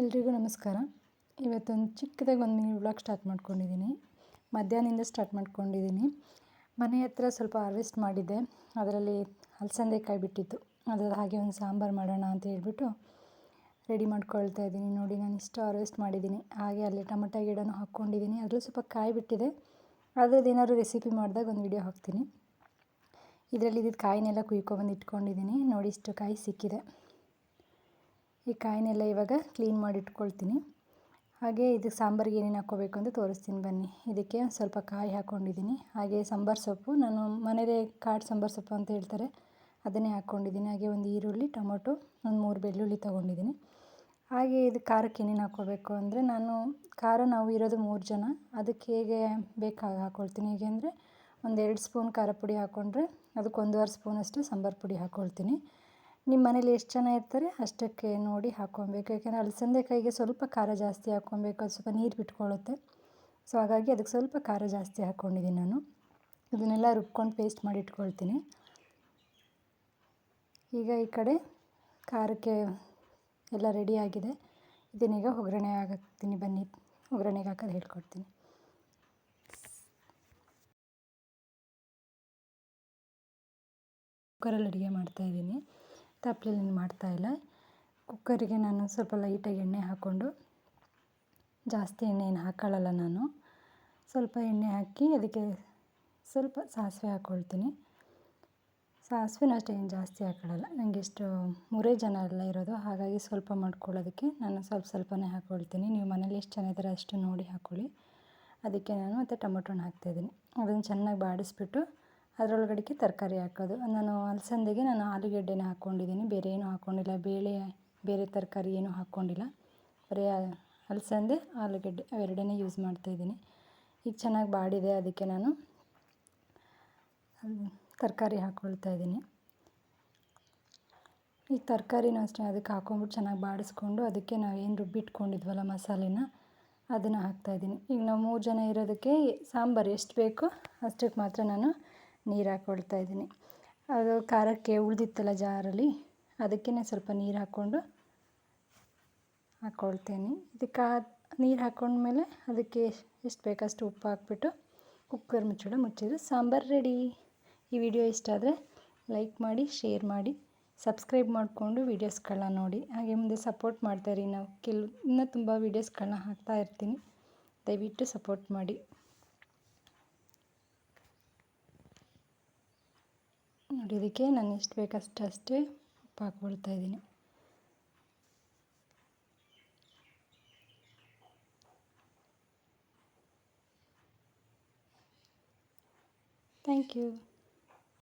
ಎಲ್ರಿಗೂ ನಮಸ್ಕಾರ. ಇವತ್ತೊಂದು ಚಿಕ್ಕದಾಗಿ ಒಂದು ಮಿನಿ ವ್ಲಾಗ್ ಸ್ಟಾರ್ಟ್ ಮಾಡ್ಕೊಂಡಿದ್ದೀನಿ. ಮಧ್ಯಾಹ್ನದಿಂದ ಸ್ಟಾರ್ಟ್ ಮಾಡ್ಕೊಂಡಿದ್ದೀನಿ. ಮನೆ ಹತ್ರ ಸ್ವಲ್ಪ ಹಾರ್ವೆಸ್ಟ್ ಮಾಡಿದ್ದೆ. ಅದರಲ್ಲಿ ಅಲಸಂದೆ ಕಾಯಿ ಬಿಟ್ಟಿತ್ತು. ಅದರಲ್ಲಿ ಹಾಗೆ ಒಂದು ಸಾಂಬಾರು ಮಾಡೋಣ ಅಂತ ಹೇಳ್ಬಿಟ್ಟು ರೆಡಿ ಮಾಡ್ಕೊಳ್ತಾ ಇದ್ದೀನಿ. ನೋಡಿ, ನಾನು ಇಷ್ಟು ಹಾರ್ವೆಸ್ಟ್ ಮಾಡಿದ್ದೀನಿ. ಹಾಗೆ ಅಲ್ಲಿ ಟೊಮೊಟೊ ಗಿಡನೂ ಹಾಕ್ಕೊಂಡಿದ್ದೀನಿ. ಅದರಲ್ಲಿ ಸ್ವಲ್ಪ ಕಾಯಿ ಬಿಟ್ಟಿದೆ. ಅದ್ರದ್ದು ಏನಾದ್ರು ರೆಸಿಪಿ ಮಾಡಿದಾಗ ಒಂದು ವಿಡಿಯೋ ಹಾಕ್ತೀನಿ. ಇದರಲ್ಲಿ ಇದ್ದಿದ್ದು ಕಾಯಿನೆಲ್ಲ ಕುಯ್ಕೊಬಂದು ಇಟ್ಕೊಂಡಿದ್ದೀನಿ. ನೋಡಿ, ಇಷ್ಟು ಕಾಯಿ ಸಿಕ್ಕಿದೆ. ಈ ಕಾಯಿನೆಲ್ಲ ಇವಾಗ ಕ್ಲೀನ್ ಮಾಡಿ ಇಟ್ಕೊಳ್ತೀನಿ ಹಾಗೆ ಇದಕ್ಕೆ ಸಾಂಬಾರಿಗೆ ಏನೇನು ಹಾಕ್ಕೋಬೇಕು ಅಂತ ತೋರಿಸ್ತೀನಿ ಬನ್ನಿ. ಇದಕ್ಕೆ ಸ್ವಲ್ಪ ಕಾಯಿ ಹಾಕ್ಕೊಂಡಿದ್ದೀನಿ. ಹಾಗೆ ಸಾಂಬಾರು ಸೊಪ್ಪು, ನಾನು ಮನೇಲೆ ಕಾಡು ಸಾಂಬಾರು ಸೊಪ್ಪು ಅಂತ ಹೇಳ್ತಾರೆ, ಅದನ್ನೇ ಹಾಕ್ಕೊಂಡಿದ್ದೀನಿ. ಹಾಗೆ ಒಂದು ಈರುಳ್ಳಿ, ಟೊಮೊಟೊ, ಒಂದು ಮೂರು ಬೆಳ್ಳುಳ್ಳಿ ತೊಗೊಂಡಿದ್ದೀನಿ. ಹಾಗೆ ಇದು ಖಾರಕ್ಕೆ ಏನೇನು ಹಾಕ್ಕೋಬೇಕು ಅಂದರೆ, ನಾನು ಖಾರ ನಾವು ಇರೋದು ಮೂರು ಜನ, ಅದಕ್ಕೆ ಹೇಗೆ ಬೇಕಾಗಿ ಹಾಕ್ಕೊಳ್ತೀನಿ. ಹೇಗೆ ಅಂದರೆ, ಒಂದೆರಡು ಸ್ಪೂನ್ ಖಾರ ಪುಡಿ ಹಾಕ್ಕೊಂಡ್ರೆ, ಅದಕ್ಕೆ ಒಂದೂವರೆ ಸ್ಪೂನಷ್ಟು ಸಾಂಬಾರು ಪುಡಿ ಹಾಕ್ಕೊಳ್ತೀನಿ. ನಿಮ್ಮ ಮನೇಲಿ ಎಷ್ಟು ಜನ ಇರ್ತಾರೆ ಅಷ್ಟಕ್ಕೆ ನೋಡಿ ಹಾಕ್ಕೊಬೇಕು. ಯಾಕೆಂದರೆ ಕೈಗೆ ಸ್ವಲ್ಪ ಖಾರ ಜಾಸ್ತಿ ಹಾಕ್ಕೊಬೇಕು. ಅದು ಸ್ವಲ್ಪ ನೀರು ಬಿಟ್ಕೊಳ್ಳುತ್ತೆ. ಸೊ ಹಾಗಾಗಿ ಅದಕ್ಕೆ ಸ್ವಲ್ಪ ಖಾರ ಜಾಸ್ತಿ ಹಾಕ್ಕೊಂಡಿದ್ದೀನಿ ನಾನು. ಇದನ್ನೆಲ್ಲ ರುಬ್ಕೊಂಡು ಪೇಸ್ಟ್ ಮಾಡಿ ಇಟ್ಕೊಳ್ತೀನಿ. ಈಗ ಈ ಕಡೆ ಖಾರಕ್ಕೆ ಎಲ್ಲ ರೆಡಿ ಆಗಿದೆ. ಇದನ್ನೀಗ ಒಗ್ಗರಣೆ ಹಾಕ್ತೀನಿ. ಬನ್ನಿ, ಒಗ್ಗರಣೆಗೆ ಹಾಕೋದು ಹೇಳ್ಕೊಡ್ತೀನಿ. ಕುಕ್ಕರಲ್ಲಿ ಅಡುಗೆ ಮಾಡ್ತಾಯಿದ್ದೀನಿ ತಪ್ಪಲೆಯಲ್ಲಿ ಮಾಡ್ತಾಯಿಲ್ಲ ಕುಕ್ಕರಿಗೆ ನಾನು ಸ್ವಲ್ಪ ಲೈಟಾಗಿ ಎಣ್ಣೆ ಹಾಕ್ಕೊಂಡು, ಜಾಸ್ತಿ ಎಣ್ಣೆ ಏನು ಹಾಕ್ಕೊಳ್ಳಲ್ಲ ನಾನು. ಸ್ವಲ್ಪ ಎಣ್ಣೆ ಹಾಕಿ ಅದಕ್ಕೆ ಸ್ವಲ್ಪ ಸಾಸಿವೆ ಹಾಕ್ಕೊಳ್ತೀನಿ ಸಾಸಿವೆನೂ ಅಷ್ಟೇ ಏನು ಜಾಸ್ತಿ ಹಾಕ್ಕೊಳ್ಳಲ್ಲ ನನಗೆ ಇಷ್ಟು ಮೂರೇ ಜನ ಎಲ್ಲ ಇರೋದು, ಹಾಗಾಗಿ ಸ್ವಲ್ಪ ಮಾಡ್ಕೊಳ್ಳೋದಕ್ಕೆ ನಾನು ಸ್ವಲ್ಪ ಸ್ವಲ್ಪನೇ ಹಾಕ್ಕೊಳ್ತೀನಿ ನೀವು ಮನೇಲಿ ಎಷ್ಟು ಜನ ಇದ್ದಾರೆ ಅಷ್ಟು ನೋಡಿ ಹಾಕ್ಕೊಳ್ಳಿ ಅದಕ್ಕೆ ನಾನು ಮತ್ತು ಟೊಮೊಟೊನ ಹಾಕ್ತಾಯಿದ್ದೀನಿ ಅದನ್ನು ಚೆನ್ನಾಗಿ ಬಾಡಿಸ್ಬಿಟ್ಟು ಅದರೊಳಗಡೆಗೆ ತರಕಾರಿ ಹಾಕೋದು. ನಾನು ಅಲಸಂದೆಗೆ ನಾನು ಆಲೂಗೆಡ್ಡೆನ ಹಾಕ್ಕೊಂಡಿದ್ದೀನಿ. ಬೇರೆ ಏನೂ ಹಾಕ್ಕೊಂಡಿಲ್ಲ. ಬೇಳೆ, ಬೇರೆ ತರಕಾರಿ ಏನೂ ಹಾಕ್ಕೊಂಡಿಲ್ಲ. ಬರೀ ಅಲಸಂದೆ, ಆಲೂಗೆಡ್ಡೆ ಅವೆರಡನ್ನೇ ಯೂಸ್ ಮಾಡ್ತಾಯಿದ್ದೀನಿ ಈಗ ಚೆನ್ನಾಗಿ ಬಾಡಿದೆ ಅದಕ್ಕೆ ನಾನು ತರಕಾರಿ ಹಾಕ್ಕೊಳ್ತಾ ಇದ್ದೀನಿ. ಈ ತರಕಾರಿನೂ ಅಷ್ಟೇ, ಅದಕ್ಕೆ ಹಾಕೊಂಡ್ಬಿಟ್ಟು ಚೆನ್ನಾಗಿ ಬಾಡಿಸ್ಕೊಂಡು ಅದಕ್ಕೆ ನಾವು ಏನು ರುಬ್ಬಿಟ್ಕೊಂಡಿದ್ವಲ್ಲ ಮಸಾಲೆನ, ಅದನ್ನು ಹಾಕ್ತಾಯಿದ್ದೀನಿ ಈಗ ನಾವು ಮೂರು ಜನ ಇರೋದಕ್ಕೆ ಸಾಂಬಾರು ಎಷ್ಟು ಬೇಕೋ ಅಷ್ಟಕ್ಕೆ ಮಾತ್ರ ನಾನು ನೀರು ಹಾಕ್ಕೊಳ್ತಾ ಇದ್ದೀನಿ. ಅದು ಖಾರಕ್ಕೆ ಉಳಿದಿತ್ತಲ್ಲ ಜಾರಲ್ಲಿ ಅದಕ್ಕೇ ಸ್ವಲ್ಪ ನೀರು ಹಾಕ್ಕೊಂಡು ಹಾಕ್ಕೊಳ್ತೇನೆ ಇದಕ್ಕೆ ನೀರು ಹಾಕ್ಕೊಂಡ್ಮೇಲೆ ಅದಕ್ಕೆ ಎಷ್ಟು ಬೇಕಷ್ಟು ಉಪ್ಪು ಹಾಕ್ಬಿಟ್ಟು ಕುಕ್ಕರ್ ಮುಚ್ಚಳ ಮುಚ್ಚಿದ್ರೆ ಸಾಂಬಾರು ರೆಡಿ ಈ ವಿಡಿಯೋ ಇಷ್ಟ ಆದರೆ ಲೈಕ್ ಮಾಡಿ ಶೇರ್ ಮಾಡಿ ಸಬ್ಸ್ಕ್ರೈಬ್ ಮಾಡಿಕೊಂಡು ವೀಡಿಯೋಸ್ಗಳನ್ನ ನೋಡಿ. ಹಾಗೆ ಮುಂದೆ ಸಪೋರ್ಟ್ ಮಾಡ್ತಾಯಿರಿ ನಾವು ಕೆಲ್, ಇನ್ನೂ ತುಂಬ ವೀಡಿಯೋಸ್ಗಳನ್ನ ಹಾಕ್ತಾ ಇರ್ತೀನಿ. ದಯವಿಟ್ಟು ಸಪೋರ್ಟ್ ಮಾಡಿ. ನೋಡಿ ಇದಕ್ಕೆ ನಾನು ಎಷ್ಟು ಬೇಕಷ್ಟು ಅಷ್ಟೇ ಉಪ್ಪು ಹಾಕ್ಬಿಡ್ತಾ ಇದ್ದೀನಿ. Thank you